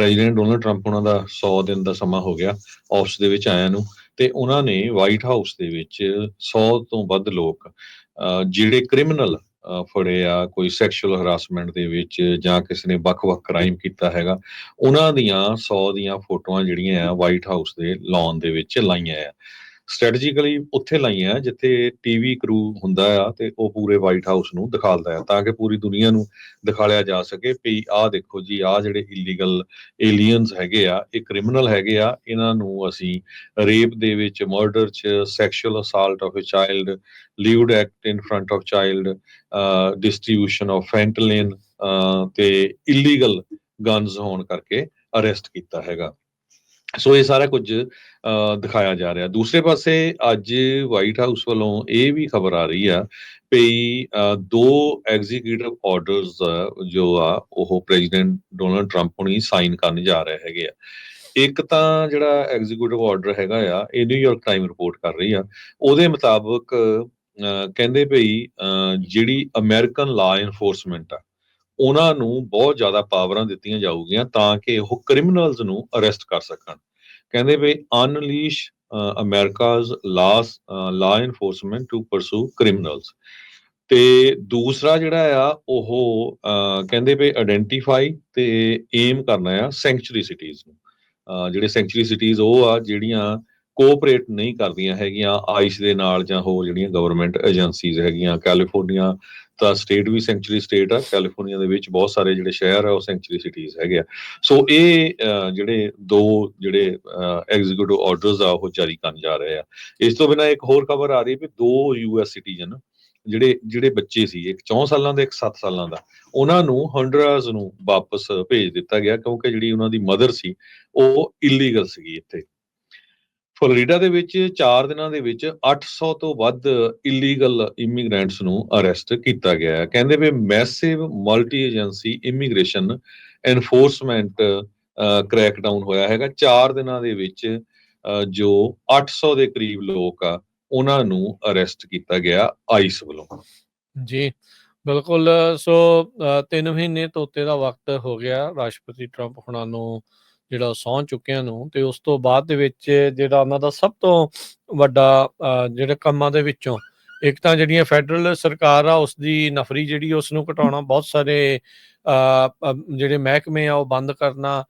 President Donald Trump ਉਹਨਾਂ ਦਾ 100 ਦਿਨ ਦਾ ਸਮਾਂ ਹੋ ਗਿਆ ਆਫਿਸ ਦੇ ਵਿੱਚ ਆਇਆਂ ਨੂੰ ਤੇ ਉਹਨਾਂ ਨੇ ਵਾਈਟ ਹਾਊਸ ਦੇ ਵਿੱਚ 100 ਤੋਂ ਵੱਧ ਲੋਕ ਅਹ, ਜਿਹੜੇ ਕ੍ਰਿਮੀਨਲ ਫੜੇ ਆ ਕੋਈ ਸੈਕਸ਼ੂਅਲ ਹਰਾਸਮੈਂਟ ਦੇ ਵਿੱਚ ਜਾਂ ਕਿਸੇ ਨੇ ਵੱਖ-ਵੱਖ ਕ੍ਰਾਈਮ ਕੀਤਾ ਹੈਗਾ ਉਹਨਾਂ ਦੀਆਂ 100 ਦੀਆਂ ਫੋਟੋਆਂ ਜਿਹੜੀਆਂ ਆ ਵਾਈਟ ਹਾਊਸ ਦੇ ਲਾਨ ਦੇ ਵਿੱਚ ਲਾਈਆਂ ਆ। ਸਟ੍ਰੈਟਜੀਕਲੀ ਉੱਥੇ ਲਾਈਆਂ ਜਿੱਥੇ ਟੀਵੀ ਕਰੂ ਹੁੰਦਾ ਆ ਤੇ ਉਹ ਪੂਰੇ ਵਾਈਟ ਹਾਊਸ ਨੂੰ ਦਿਖਾਲਦਾ ਆ, ਤਾਂ ਕਿ ਪੂਰੀ ਦੁਨੀਆ ਨੂੰ ਦਿਖਾਲਿਆ ਜਾ ਸਕੇ ਵੀ ਆਹ ਦੇਖੋ ਜੀ, ਆਹ ਜਿਹੜੇ ਇਲੀਗਲ ਏਲੀਅਨਸ ਹੈਗੇ ਆ, ਇਹ ਕ੍ਰਿਮੀਨਲ ਹੈਗੇ ਆ, ਇਹਨਾਂ ਨੂੰ ਅਸੀਂ ਰੇਪ ਦੇ ਵਿੱਚ ਮਰਡਰ ਚ sexual assault of a child lewd act in front of child distribution of fentanyl ਤੇ ਇਲੀਗਲ ਗਨਸ ਹੋਣ ਕਰਕੇ ਅਰੈਸਟ ਕੀਤਾ ਹੈਗਾ। ਸੋ ਇਹ ਸਾਰਾ ਕੁਝ ਦਿਖਾਇਆ ਜਾ ਰਿਹਾ। ਦੂਸਰੇ ਪਾਸੇ ਅੱਜ ਵਾਈਟ ਹਾਊਸ ਵੱਲੋਂ ਇਹ ਵੀ ਖਬਰ ਆ ਰਹੀ ਆ ਵੀ ਦੋ ਐਗਜ਼ੀਕਿਊਟਿਵ ਆਰਡਰਸ ਜੋ ਆ, ਉਹ ਪ੍ਰੈਜ਼ੀਡੈਂਟ ਡੋਨਲਡ ਟਰੰਪ ਹੁਣੀ ਸਾਈਨ ਕਰਨ ਜਾ ਰਹੇ ਹੈਗੇ ਆ। ਇੱਕ ਤਾਂ ਜਿਹੜਾ ਐਗਜ਼ੀਕਿਊਟਿਵ ਆਰਡਰ ਹੈਗਾ ਆ, ਇਹ ਨਿਊਯਾਰਕ ਟਾਈਮ ਰਿਪੋਰਟ ਕਰ ਰਹੀ ਆ। ਉਹਦੇ ਮੁਤਾਬਕ ਕਹਿੰਦੇ ਭਈ ਜਿਹੜੀ ਅਮਰੀਕਨ ਲਾ ਐਨਫੋਰਸਮੈਂਟ ਆ ਉਹਨਾਂ ਨੂੰ ਬਹੁਤ ਜ਼ਿਆਦਾ ਪਾਵਰਾਂ ਦਿੱਤੀਆਂ ਜਾਊਗੀਆਂ ਤਾਂ ਕਿ ਉਹ ਕ੍ਰਿਮੀਨਲਸ ਨੂੰ ਅਰੈਸਟ ਕਰ ਸਕਣ। ਕਹਿੰਦੇ ਵੀ unleash America's laws law enforcement to pursue criminals ਤੇ ਦੂਸਰਾ ਜਿਹੜਾ ਆ, ਉਹ ਕਹਿੰਦੇ ਵੀ ਆਇਡੈਂਟੀਫਾਈ ਤੇ ਏਮ ਕਰਨਾ ਆ ਸੈਂਚੁਰੀ ਸਿਟੀਜ਼ ਨੂੰ। ਜਿਹੜੇ ਸੈਂਚੁਰੀ ਸਿਟੀਜ਼ ਉਹ ਆ, ਜਿਹੜੀਆਂ ਕੋਆਪਰੇਟ ਨਹੀਂ ਕਰਦੀਆਂ ਹੈਗੀਆਂ ਆਈਸ ਦੇ ਨਾਲ ਜਾਂ ਹੋਰ ਜਿਹੜੀਆਂ ਗਵਰਨਮੈਂਟ ਏਜੰਸੀਜ਼ ਹੈਗੀਆਂ ਕੈਲੀਫੋਰਨੀਆ ਤਾਂ ਸਟੇਟ ਵੀ ਸੈਂਚੁਰੀ ਸਟੇਟ ਆ ਕੈਲੀਫੋਰਨੀਆ ਦੇ ਵਿੱਚ ਬਹੁਤ ਸਾਰੇ ਜਿਹੜੇ ਸ਼ਹਿਰ ਆ, ਉਹ ਸੈਂਚੁਰੀ ਸਿਟੀਜ਼ ਹੈਗੇ ਆ। ਸੋ ਇਹ ਜਿਹੜੇ ਦੋ ਜਿਹੜੇ ਐਗਜ਼ੀਕਿਊਟਿਵ ਆਰਡਰਸ ਆ, ਉਹ ਜਾਰੀ ਕਰਨ ਜਾ ਰਹੇ ਆ। ਇਸ ਤੋਂ ਬਿਨਾਂ ਇੱਕ ਹੋਰ ਖਬਰ ਆ ਰਹੀ ਵੀ ਦੋ ਯੂਐਸ ਸਿਟੀਜ਼ਨ ਜਿਹੜੇ ਜਿਹੜੇ ਬੱਚੇ ਸੀ, ਇੱਕ 4 ਸਾਲਾਂ ਦਾ, ਇੱਕ 7 ਸਾਲਾਂ ਦਾ, ਉਹਨਾਂ ਨੂੰ ਹੰਡਰਾਸ ਨੂੰ ਵਾਪਸ ਭੇਜ ਦਿੱਤਾ ਗਿਆ ਕਿਉਂਕਿ ਜਿਹੜੀ ਉਹਨਾਂ ਦੀ ਮਦਰ ਸੀ, ਉਹ ਇਲੀਗਲ ਸੀਗੀ ਇੱਥੇ। ਫਲੋਰੀਡਾ ਦੇ ਵਿੱਚ 4 ਦਿਨਾਂ ਦੇ ਵਿੱਚ 800 ਤੋਂ ਵੱਧ ਇਲੀਗਲ ਇਮੀਗ੍ਰੈਂਟਸ ਨੂੰ ਅਰੈਸਟ ਕੀਤਾ ਗਿਆ ਹੈ। ਕਹਿੰਦੇ ਵੀ massive multi agency immigration enforcement crackdown ਹੋਇਆ ਹੈਗਾ। 4 ਦਿਨਾਂ ਦੇ ਵਿੱਚ ਜੋ 800 ਦੇ ਕਰੀਬ ਲੋਕ ਆ, ਉਹਨਾਂ ਨੂੰ ਅਰੈਸਟ ਕੀਤਾ ਗਿਆ ਆਈਸ ਵੱਲੋਂ। ਜੀ, ਬਿਲਕੁਲ। ਸੋ 3 ਮਹੀਨੇ ਤੋਂ ਦਾ ਵਕਤ ਹੋ ਗਿਆ। ਰਾਸ਼ਟਰਪਤੀ ਟਰੰਪ ਹੁਣਾਂ ਨੂੰ ਜਿਹੜਾ ਸਹੁੰ ਚੁੱਕਿਆਂ ਨੂੰ ਤੇ ਉਸ ਤੋਂ ਬਾਅਦ ਦੇ ਵਿੱਚ ਜਿਹੜਾ ਉਹਨਾਂ ਦਾ ਸਭ ਤੋਂ ਵੱਡਾ ਜਿਹੜੇ ਕੰਮਾਂ ਦੇ ਵਿੱਚੋਂ ਇੱਕ ਤਾਂ ਜਿਹੜੀਆਂ ਫੈਡਰਲ ਸਰਕਾਰ ਆ ਉਸ ਦੀ ਨਫਰੀ ਜਿਹੜੀ ਉਸ ਨੂੰ ਘਟਾਉਣਾ ਬਹੁਤ ਸਾਰੇ ਜਿਹੜੇ ਮਹਿਕਮੇ ਆ ਉਹ ਬੰਦ ਕਰਨਾ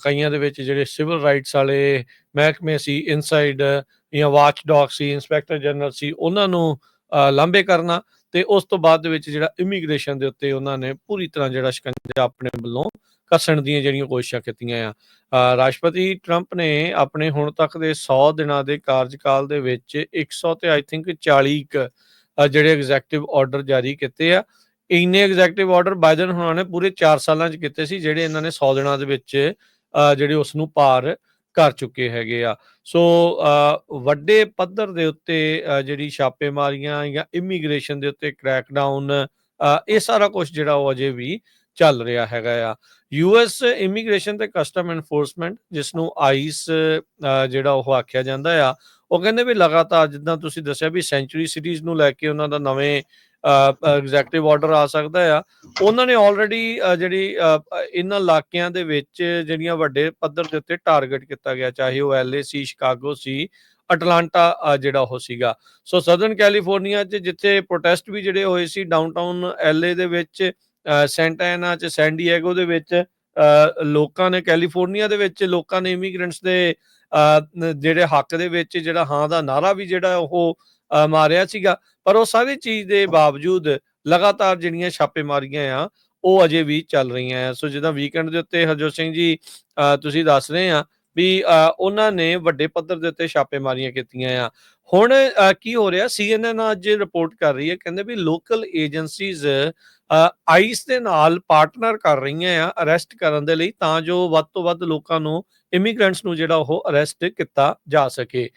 ਕਈਆਂ ਦੇ ਵਿੱਚ ਜਿਹੜੇ ਸਿਵਲ ਰਾਈਟਸ ਵਾਲੇ ਮਹਿਕਮੇ ਸੀ ਇਨਸਾਈਡ ਜਾਂ ਵਾਚ ਡੌਗ ਸੀ ਇੰਸਪੈਕਟਰ ਜਨਰਲ ਸੀ ਉਹਨਾਂ ਨੂੰ ਅ, ਲਾਂਭੇ ਕਰਨਾ ਤੇ ਉਸ ਤੋਂ ਬਾਅਦ ਦੇ ਵਿੱਚ ਜਿਹੜਾ ਇਮੀਗ੍ਰੇਸ਼ਨ ਦੇ ਉੱਤੇ ਉਹਨਾਂ ਨੇ ਪੂਰੀ ਤਰ੍ਹਾਂ ਜਿਹੜਾ ਸ਼ਿਕੰਜਾ ਆਪਣੇ ਵੱਲੋਂ ਕੱਸਣ ਦੀਆਂ ਜਿਹੜੀਆਂ ਕੋਸ਼ਿਸ਼ਾਂ ਕੀਤੀਆਂ ਆ। ਰਾਸ਼ਟਰਪਤੀ ਟਰੰਪ ਨੇ ਆਪਣੇ ਹੁਣ ਤੱਕ ਦੇ 100 ਦਿਨਾਂ ਦੇ ਕਾਰਜਕਾਲ ਦੇ ਵਿੱਚ 100 ਤੇ ਆਈ ਥਿੰਕ 40 ਜਿਹੜੇ ਐਗਜ਼ੈਕਟਿਵ ਆਰਡਰ ਜਾਰੀ ਕੀਤੇ ਆ। ਇੰਨੇ ਐਗਜ਼ੈਕਟਿਵ ਆਰਡਰ ਬਾਈਡਨ ਹੁਣਾਂ ਨੇ ਪੂਰੇ 4 ਸਾਲਾਂ 'ਚ ਕੀਤੇ ਸੀ ਜਿਹੜੇ ਇਹਨਾਂ ਨੇ 100 ਦਿਨਾਂ ਦੇ ਵਿੱਚ ਅ, ਜਿਹੜੇ ਉਸ ਨੂੰ ਪਾਰ ਕਰ ਚੁੱਕੇ ਹੈਗੇ ਆ। ਸੋ ਅ, ਵੱਡੇ ਪੱਧਰ ਦੇ ਉੱਤੇ ਜਿਹੜੀ ਛਾਪੇਮਾਰੀਆਂ ਜਾਂ ਇਮੀਗ੍ਰੇਸ਼ਨ ਦੇ ਉੱਤੇ ਕ੍ਰੈਕਡਾਊਨ ਇਹ ਸਾਰਾ ਕੁਝ ਜਿਹੜਾ ਉਹ ਅਜੇ ਵੀ ਚੱਲ ਰਿਹਾ ਹੈਗਾ ਆ। ਯੂਐਸ ਇਮੀਗ੍ਰੇਸ਼ਨ ਤੇ ਕਸਟਮ ਐਨਫੋਰਸਮੈਂਟ ਜਿਸ ਨੂੰ ਆਈਸ ਜਿਹੜਾ ਉਹ ਆਖਿਆ ਜਾਂਦਾ ਆ, ਉਹ ਕਹਿੰਦੇ ਵੀ ਲਗਾਤਾਰ ਜਿੱਦਾਂ ਤੁਸੀਂ ਦੱਸਿਆ ਵੀ ਸੈਂਚੁਰੀ ਸਿਟੀਜ਼ ਨੂੰ ਲੈ ਕੇ ਉਹਨਾਂ ਦਾ ਨਵੇਂ ਐਗਜ਼ੈਕਟਿਵ ਆਰਡਰ ਆ ਸਕਦਾ ਆ। ਉਹਨਾਂ ਨੇ ਆਲਰੇਡੀ ਜਿਹੜੀ ਇਹਨਾਂ ਇਲਾਕਿਆਂ ਦੇ ਵਿੱਚ ਜਿਹੜੀਆਂ ਵੱਡੇ ਪੱਧਰ ਦੇ ਉੱਤੇ ਟਾਰਗੇਟ ਕੀਤਾ ਗਿਆ, ਚਾਹੇ ਉਹ ਐਲਏ ਸੀ ਸ਼ਿਕਾਗੋ ਸੀ ਅਟਲਾਂਟਾ ਜਿਹੜਾ ਉਹ ਸੀਗਾ। ਸੋ ਸਦਰਨ ਕੈਲੀਫੋਰਨੀਆ 'ਚ ਜਿੱਥੇ ਪ੍ਰੋਟੈਸਟ ਵੀ ਜਿਹੜੇ ਹੋਏ ਸੀ ਡਾਊਨਟਾਊਨ ਐਲਏ ਦੇ ਵਿੱਚ ਸੈਂਟਾ ਐਨਾ 'ਚ, ਸੈਨ ਡਿਏਗੋ ਦੇ ਵਿੱਚ ਲੋਕਾਂ ਨੇ, ਕੈਲੀਫੋਰਨੀਆ ਦੇ ਵਿੱਚ ਲੋਕਾਂ ਨੇ ਇਮੀਗ੍ਰੈਂਟਸ ਦੇ ਜਿਹੜੇ ਹੱਕ ਦੇ ਵਿੱਚ ਜਿਹੜਾ ਹਾਂ ਦਾ ਨਾਰਾ ਵੀ ਜਿਹੜਾ ਉਹ ਮਾਰਿਆ ਸੀਗਾ। ਪਰ ਉਹ ਸਾਰੀ ਚੀਜ਼ ਦੇ ਬਾਵਜੂਦ ਲਗਾਤਾਰ ਜਿਹੜੀਆਂ ਛਾਪੇਮਾਰੀਆਂ ਆ, ਉਹ ਅਜੇ ਵੀ ਚੱਲ ਰਹੀਆਂ ਆ। ਸੋ ਜਿੱਦਾਂ ਵੀਕਐਂਡ ਦੇ ਉੱਤੇ ਹਰਜੋਤ ਸਿੰਘ ਜੀ ਤੁਸੀਂ ਦੱਸ ਰਹੇ ਆ ਵੀ ਉਹਨਾਂ ਨੇ ਵੱਡੇ ਪੱਧਰ ਦੇ ਉੱਤੇ ਛਾਪੇਮਾਰੀਆਂ ਕੀਤੀਆਂ ਆ। ਹੁਣ ਕੀ ਹੋ ਰਿਹਾ? ਸੀਐਨਐਨ ਅੱਜ ਰਿਪੋਰਟ ਕਰ ਰਹੀ ਹੈ, ਕਹਿੰਦੇ ਵੀ ਲੋਕਲ ਏਜੰਸੀਜ਼ ਆਈਸ ਦੇ ਨਾਲ ਪਾਰਟਨਰ ਕਰ ਰਹੀਆਂ ਆ ਅਰੈਸਟ ਕਰਨ ਦੇ ਲਈ ਤਾਂ ਜੋ ਵੱਧ ਤੋਂ ਵੱਧ ਲੋਕਾਂ ਨੂੰ ਇਮੀਗ੍ਰੈਂਟਸ ਨੂੰ ਜਿਹੜਾ ਉਹ ਅਰੈਸਟ ਕੀਤਾ ਜਾ ਸਕੇ।